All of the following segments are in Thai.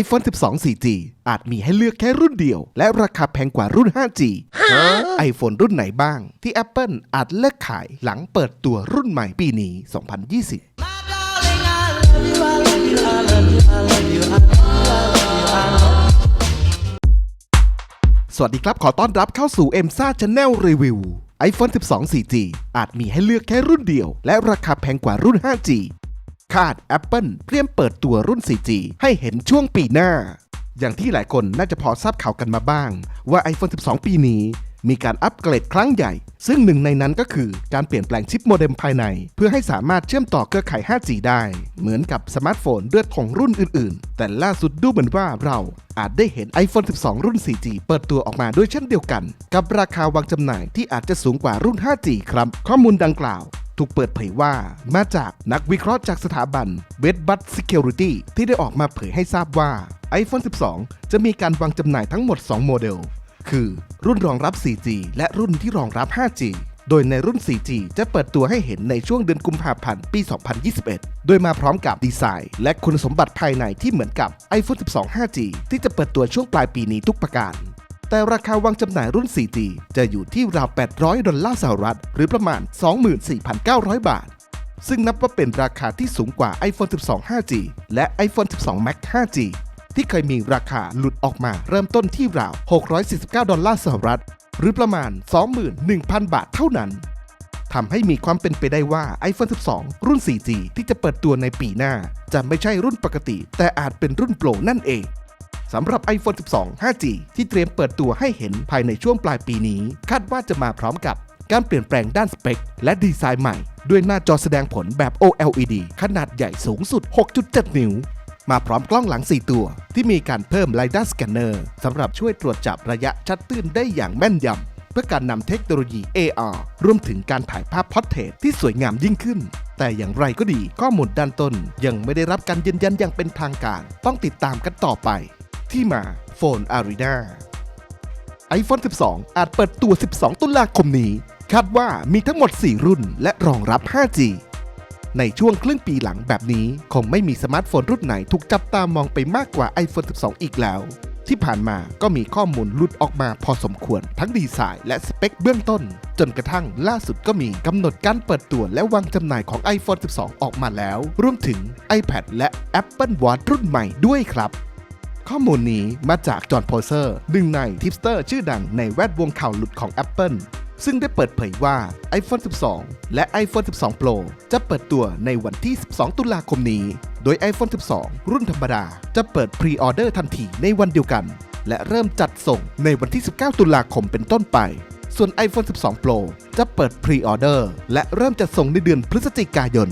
iPhone 12 4G อาจมีให้เลือกแค่รุ่นเดียว และราคาแพงกว่ารุ่น 5G iPhone รุ่นไหนบ้าง ที่ Apple อาจเลิกขายหลังเปิดตัวรุ่นใหม่ปีนี้ 2020 สวัสดีครับขอต้อนรับเข้าสู่ m s a Channel Review iPhone 12 4G อาจมีให้เลือกแค่รุ่นเดียว และราคาแพงกว่ารุ่น 5G คาด Apple เตรียมเปิดตัวรุ่น 4G ให้เห็นช่วงปีหน้า อย่างที่หลายคนน่าจะพอทราบข่าวกันมาบ้าง ว่า iPhone 12 ปีนี้ มีการอัปเกรดครั้งใหญ่ ซึ่งหนึ่งในนั้นก็คือการเปลี่ยนแปลงชิปโมเด็มภายใน เพื่อให้สามารถเชื่อมต่อเครือข่าย 5G ได้ เหมือนกับสมาร์ทโฟนเลือดของรุ่นอื่น ๆ แต่ล่าสุดดูเหมือนว่าเราอาจได้เห็น iPhone 12 รุ่น 4G เปิดตัวออกมาด้วยเช่นเดียวกัน กับราคาวางจำหน่ายที่อาจจะสูงกว่ารุ่น 5G ครับ ข้อมูลดังกล่าว ถูกเปิดเผยว่ามาจากนักวิเคราะห์จากสถาบัน w e b b u t Security ที่ได้ออกมาเผยให้ทราบว่า iPhone 12 จะมีการวางจำหน่ายทั้งหมด 2 โมเดล คือรุ่นรองรับ 4G และรุ่นที่รองรับ 5G โดยในรุ่น 4G จะเปิดตัวให้เห็นในช่วงเดือนกุมภาพันธ์ ปี 2021 โดยมาพร้อมกับดีไซน์ และคุณสมบัติภายในที่เหมือนกับ iPhone 12 5G ที่จะเปิดตัวช่วงปลายปีนี้ทุกประการ แต่ราคาวางจำหน่ายรุ่น 4G จะอยู่ที่ราว 800 ดอลลาร์สหรัฐ หรือประมาณ 24,900 บาท ซึ่งนับว่าเป็นราคาที่สูงกว่า iPhone 12 5G และ iPhone 12 Max 5G ที่เคยมีราคาหลุดออกมาเริ่มต้นที่ราว 649 ดอลลาร์สหรัฐ หรือประมาณ 21,000 บาทเท่านั้นทำให้มีความเป็นไปได้ว่า iPhone 12 รุ่น 4G ที่จะเปิดตัวในปีหน้า จะไม่ใช่รุ่นปกติ แต่อาจเป็นรุ่นโปรนั่นเอง สำหรับ iPhone 12 5G ที่เตรียมเปิดตัวให้เห็นภายในช่วงปลายปีนี้ คาดว่าจะมาพร้อมกับการเปลี่ยนแปลงด้านสเปค และดีไซน์ใหม่ ด้วยหน้าจอแสดงผลแบบ OLED ขนาดใหญ่สูงสุด 6.7 นิ้ว มาพร้อมกล้องหลัง 4 ตัว ที่มีการเพิ่ม LiDAR Scanner สำหรับช่วยตรวจจับระยะชัดตื้นได้อย่างแม่นยำเพื่อการนำเทคโนโลยี AR รวมถึงการถ่ายภาพพอร์เทรตที่สวยงามยิ่งขึ้น แต่อย่างไรก็ดีข้อมูลด้านต้นยังไม่ได้รับการยืนยันอย่างเป็นทางการ ต้องติดตามกันต่อไป ที่มาโฟนอารีนา iPhone 12 อาจเปิดตัว 12 ตุลาคมนี้ คาดว่ามีทั้งหมด 4 รุ่นและรองรับ 5G ในช่วงครึ่งปีหลังแบบนี้ คงไม่มีสมาร์ทโฟนรุ่นไหนถูกจับตามองไปมากกว่า iPhone 12 อีกแล้ว ที่ผ่านมาก็มีข้อมูลลุดออกมาพอสมควรทั้งดีไซน์และสเปคเบื้องต้น จนกระทั่งล่าสุดก็มีกำหนดการเปิดตัวและวางจำหน่ายของ iPhone 12 ออกมาแล้ว รวมถึง iPad และ Apple Watch รุ่นใหม่ด้วยครับ ข้อมูลนี้มาจากจอห์นโพเซอร์หนึ่งในทิปสเตอร์ชื่อดังในแวดวงข่าวหลุดของ Apple ซึ่งได้เปิดเผยว่า iPhone 12 และ iPhone 12 Pro จะเปิดตัวในวันที่ 12 ตุลาคมนี้ โดย iPhone 12 รุ่นธรรมดา จะเปิดพรีออเดอร์ทันทีในวันเดียวกัน และเริ่มจัดส่งในวันที่ 19 ตุลาคมเป็นต้นไป ส่วน iPhone 12 Pro จะเปิดพรีออเดอร์และเริ่มจัดส่งในเดือนพฤศจิกายน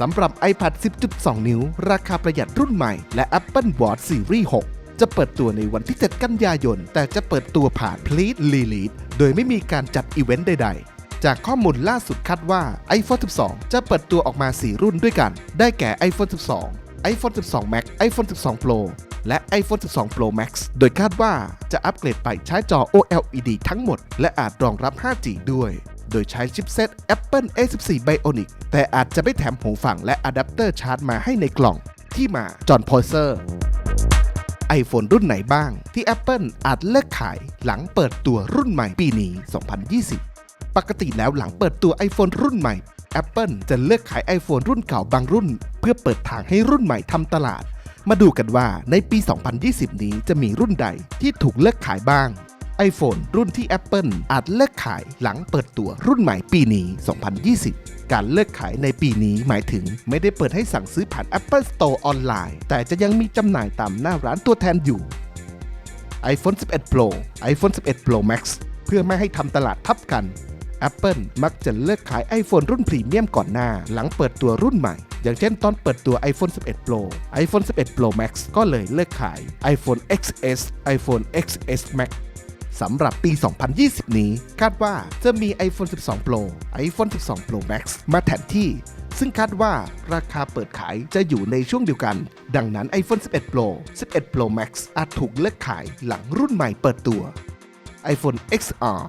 สำหรับ iPad 10.2 นิ้ว ราคาประหยัดรุ่นใหม่ และ Apple Watch Series 6 จะเปิดตัวในวันที่ 7 กันยายน แต่จะเปิดตัวผ่าน Please Release โดยไม่มีการจัดอีเวนต์ใด ๆจากข้อมูลล่าสุดคาดว่า iPhone 12 จะเปิดตัวออกมา 4 รุ่นด้วยกัน ได้แก่ iPhone 12 iPhone 12 Max iPhone 12 Pro และ iPhone 12 Pro Max โดยคาดว่าจะอัปเกรดไปใช้จอ OLED ทั้งหมด และอาจรองรับ 5G ด้วย โดยใช้ชิปเซต Apple A14 Bionic แต่อาจจะไม่แถมหูฟังและอะแดปเตอร์ชาร์จมาให้ในกล่องที่มาจอห์นพอเซอร์ iPhone รุ่นไหนบ้างที่ Apple อาจเลิกขายหลังเปิดตัวรุ่นใหม่ปีนี้ 2020 ปกติแล้วหลังเปิดตัว iPhone รุ่นใหม่ Apple จะเลิกขาย iPhone รุ่นเก่าบางรุ่น เพื่อเปิดทางให้รุ่นใหม่ทำตลาด มาดูกันว่าในปี 2020 นี้จะมีรุ่นใดที่ถูกเลิกขายบ้าง iPhone รุ่นที่ Apple อาจเลิกขายหลังเปิดตัวรุ่นใหม่ปีนี้ 2020 การเลิกขายในปีนี้หมายถึงไม่ได้เปิดให้สั่งซื้อผ่าน Apple Store ออนไลน์ แต่จะยังมีจำหน่ายตามหน้าร้านตัวแทนอยู่ iPhone 11 Pro iPhone 11 Pro Max เพื่อไม่ให้ทำตลาดทับกัน Apple มักจะเลิกขาย iPhone รุ่นพรีเมียมก่อนหน้า หลังเปิดตัวรุ่นใหม่ อย่างเช่นตอนเปิดตัว iPhone 11 Pro iPhone 11 Pro Max ก็เลยเลิกขาย iPhone XS iPhone XS Max สำหรับปี 2020 นี้ คาดว่าจะมี iPhone 12 Pro iPhone 12 Pro Max มาแทนที่ ซึ่งคาดว่าราคาเปิดขายจะอยู่ในช่วงเดียวกัน ดังนั้น iPhone 11 Pro 11 Pro Max อาจถูกเลิกขายหลังรุ่นใหม่เปิดตัว iPhone XR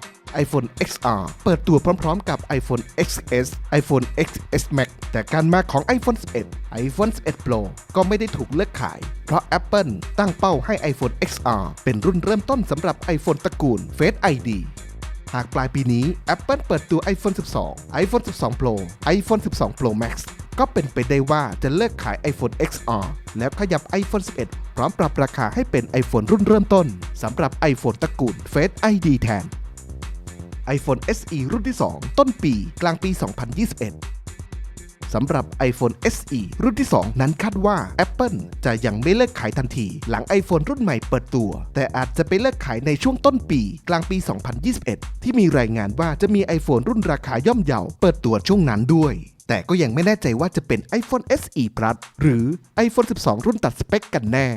iPhone XR เปิดตัวพร้อมๆ กับ iPhone XS iPhone XS Max แต่การมาของ iPhone 11 iPhone 11 Pro ก็ไม่ได้ถูกเลิกขาย เพราะ Apple ตั้งเป้าให้ iPhone XR เป็นรุ่นเริ่มต้นสำหรับ iPhone ตระกูล Face ID หากปลายปีนี้ Apple เปิดตัว iPhone 12 iPhone 12 Pro iPhone 12 Pro Max ก็เป็นไปได้ว่าจะเลิกขาย iPhone XR แล้วขยับ iPhone 11 พร้อมปรับราคาให้เป็น iPhone รุ่นเริ่มต้นสำหรับ iPhone ตระกูล Face ID แทน iPhone SE รุ่นที่ 2 ต้นปีกลางปี 2021 สำหรับ iPhone SE รุ่นที่ 2 นั้นคาดว่า Apple จะยังไม่เลิกขายทันที หลัง iPhone รุ่นใหม่เปิดตัว แต่อาจจะไปเลิกขายในช่วงต้นปีกลางปี 2021 ที่มีรายงานว่าจะมี iPhone รุ่นราคาย่อมเยาเปิดตัวช่วงนั้นด้วยแต่ก็ยังไม่แน่ใจว่าจะเป็น iPhone SE Plus หรือ iPhone 12 รุ่นตัดสเปคกันแน่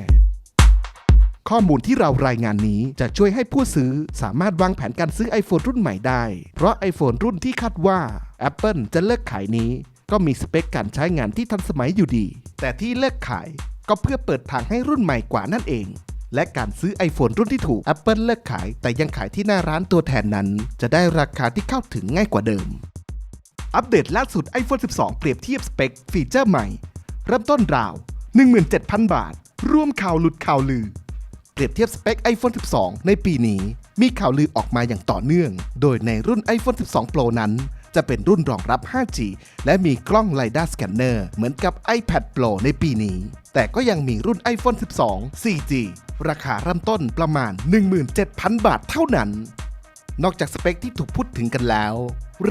ข้อมูลที่เรารายงานนี้จะช่วยให้ผู้ซื้อสามารถวางแผนการซื้อ iPhone รุ่นใหม่ได้ เพราะ iPhone รุ่นที่คาดว่า Apple จะเลิกขายนี้ ก็มีสเปคการใช้งานที่ทันสมัยอยู่ดี แต่ที่เลิกขายก็เพื่อเปิดทางให้รุ่นใหม่กว่านั่นเอง และการซื้อ iPhone รุ่นที่ถูก Apple เลิกขาย แต่ยังขายที่หน้าร้านตัวแทนนั้น จะได้ราคาที่เข้าถึงง่ายกว่าเดิม อัปเดตล่าสุด iPhone 12 เปรียบเทียบสเปค ฟีเจอร์ใหม่ เริ่มต้นราว 17,000 บาท ร่วมข่าวหลุดข่าวลือ เปรียบเทียบสเปค iPhone 12 ในปีนี้ มีข่าวลือออกมาอย่างต่อเนื่อง โดยในรุ่น iPhone 12 Pro นั้น จะเป็นรุ่นรองรับ 5G และมีกล้อง LiDAR Scanner เหมือนกับ iPad Pro ในปีนี้ แต่ก็ยังมีรุ่น iPhone 12 4G ราคาเริ่มต้นประมาณ 17,000 บาทเท่านั้น นอกจากสเปคที่ถูกพูดถึงกันแล้ว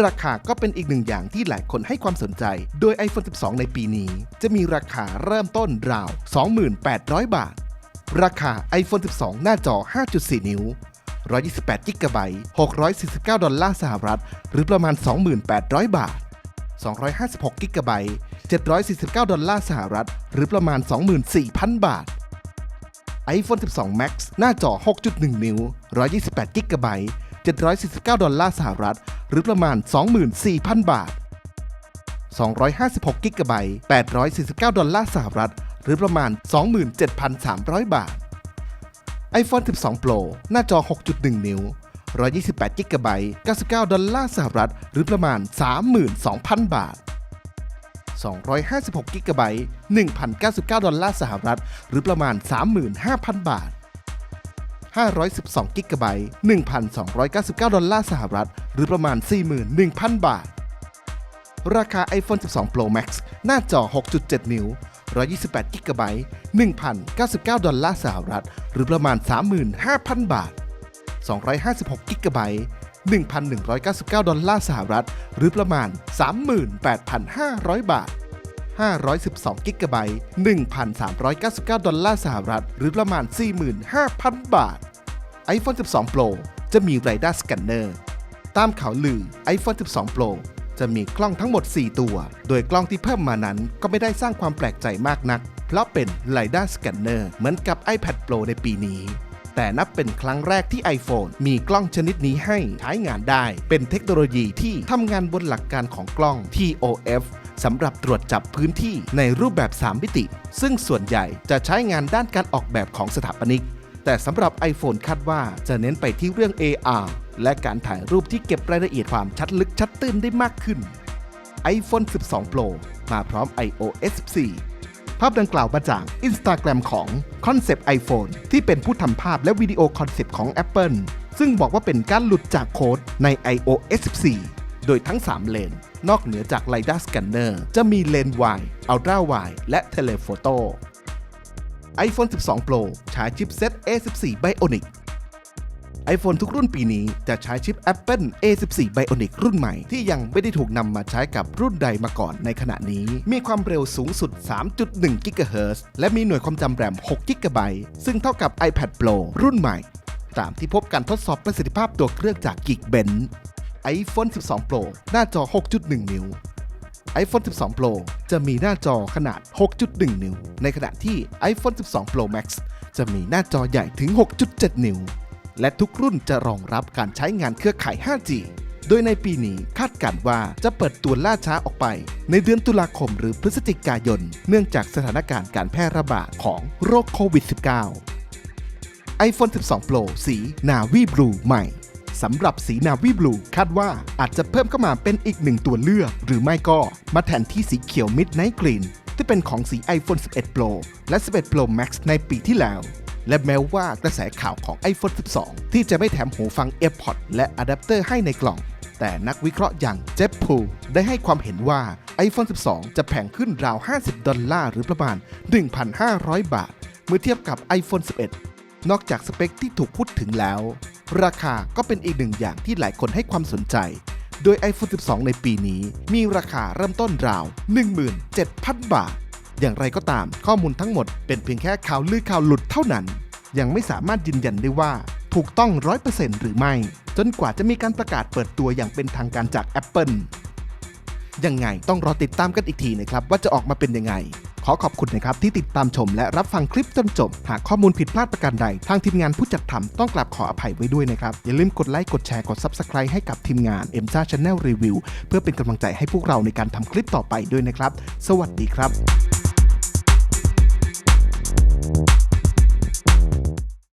ราคาก็เป็นอีกหนึ่งอย่างที่หลายคนให้ความสนใจ โดย iPhone 12 ในปีนี้ จะมีราคาเริ่มต้นราว 28,000 บาท ราคา iPhone 12 หน้าจอ 5.4 นิ้ว 128 g b 649 ดอลลาร์สหรัฐ หรือประมาณ 2,800 บาท 256 g b 749 ดอลลาร์สหรัฐ หรือประมาณ 24,000 บาท iPhone 12 Max หน้าจอ 6.1 นิ้ว 128 g b 749 ดอลลาร์สหรัฐ หรือประมาณ 24,000 บาท 256 g b 849 ดอลลาร์สหรัฐ หรือประมาณ 27,300 บาท iPhone 12 Pro หน้าจอ 6.1 นิ้ว 128 g b 99 ดอลลาร์สหรัฐ หรือประมาณ 32,000 บาท 256 g b 1,099 ดอลลาร์สหรัฐ หรือประมาณ 35,000 บาท 512 g b 1,299 ดอลลาร์สหรัฐ หรือประมาณ 41,000 บาท ราคา iPhone 12 Pro Max หน้าจอ 6.7 นิ้ว 128 g b 1,099 ดอลลาร์สหรัฐ หรือประมาณ 35,000 บาท 256 g b 1,199 ดอลลาร์สหรัฐ หรือประมาณ 38,500 บาท 512 g b 1,399 ดอลลาร์สหรัฐ หรือประมาณ 45,000 บาท iPhone 12 Pro จะมี LiDAR Scanner ตามข่าวลือ iPhone 12 Pro จะมีกล้องทั้งหมด 4 ตัว โดยกล้องที่เพิ่มมานั้นก็ไม่ได้สร้างความแปลกใจมากนัก เพราะเป็น LiDAR Scanner เหมือนกับ iPad Pro ในปีนี้ แต่นับเป็นครั้งแรกที่ iPhone มีกล้องชนิดนี้ให้ใช้งานได้ เป็นเทคโนโลยีที่ทำงานบนหลักการของกล้อง TOF สำหรับตรวจจับพื้นที่ในรูปแบบ 3 มิติ ซึ่งส่วนใหญ่จะใช้งานด้านการออกแบบของสถาปนิก แต่สำหรับ iPhone คาดว่าจะเน้นไปที่เรื่อง AR และการถ่ายรูปที่เก็บรายละเอียดความชัดลึกชัดตื้นได้มากขึ้น iPhone 12 Pro มาพร้อม iOS 14 ภาพดังกล่าวมาจาก Instagram ของ Concept iPhone ที่เป็นผู้ทำภาพและวิดีโอคอนเซปต์ของ Apple ซึ่งบอกว่าเป็นการหลุดจากโค้ดใน iOS 14 โดยทั้ง 3 เลน นอกเหนือจาก LiDAR Scanner จะมีเลน Wide Ultra Wide และ Telephoto iPhone 12 Pro ใช้ชิปเซ็ต A14 Bionic iPhone ทุกรุ่นปีนี้จะใช้ชิป Apple A14 Bionic รุ่นใหม่ที่ยังไม่ได้ถูกนำมาใช้กับรุ่นใดมาก่อนในขณะนี้ มีความเร็วสูงสุด 3.1 GHz และมีหน่วยความจำแรม 6 GB ซึ่งเท่ากับ iPad Pro รุ่นใหม่ ตามที่พบการทดสอบประสิทธิภาพตัวเครื่องจาก Geekbench iPhone 12 Pro หน้าจอ 6.1 นิ้ว iPhone 12 Pro จะมีหน้าจอขนาด 6.1 นิ้ว ในขณะที่ iPhone 12 Pro Max จะมีหน้าจอใหญ่ถึง 6.7 นิ้ว และทุกรุ่นจะรองรับการใช้งานเครือข่าย 5G โดยในปีนี้คาดการณ์ว่าจะเปิดตัวล่าช้าออกไป ในเดือนตุลาคมหรือพฤศจิกายน เนื่องจากสถานการณ์การแพร่ระบาดของโรคโควิด -19 iPhone 12 Pro สี Navy Blue ใหม่สำหรับสีนาวีบลูคาดว่าอาจจะเพิ่มเข้ามาเป็นอีกหนึ่งตัวเลือก หรือไม่ก็มาแทนที่สีเขียว Midnight Green ที่เป็นของสี iPhone 11 Pro และ 11 Pro Max ในปีที่แล้ว และแม้ว่ากระแสข่าวของ iPhone 12 ที่จะไม่แถมหูฟัง AirPods และอะแดปเตอร์ให้ในกล่อง แต่นักวิเคราะห์อย่างเจฟพูได้ให้ความเห็นว่า iPhone 12 จะแพงขึ้นราว 50 ดอลลาร์หรือประมาณ 1,500 บาท เมื่อเทียบกับ iPhone 11 นอกจากสเปคที่ถูกพูดถึงแล้ว ราคาก็เป็นอีกหนึ่งอย่างที่หลายคนให้ความสนใจ โดย iPhone 12 ในปีนี้มีราคาเริ่มต้นราว 17,000 บาท อย่างไรก็ตามข้อมูลทั้งหมดเป็นเพียงแค่ข่าวลือข่าวหลุดเท่านั้น ยังไม่สามารถยืนยันได้ว่าถูกต้อง 100%หรือไม่ จนกว่าจะมีการประกาศเปิดตัวอย่างเป็นทางการจาก Apple ยังไงต้องรอติดตามกันอีกทีนะครับ ว่าจะออกมาเป็นยังไง ขอขอบคุณนะครับที่ติดตามชมและรับฟังคลิปจนจบ หากข้อมูลผิดพลาดประการใด ทางทีมงานผู้จัดทำต้องกราบขออภัยไว้ด้วยนะครับ อย่าลืมกดไลค์กดแชร์กด Subscribe ให้กับทีมงาน m อ็มซ่าชาแนลรีวิวเพื่อเป็นกำลังใจให้พวกเราในการทำคลิปต่อไปด้วยนะครับ สวัสดีครับ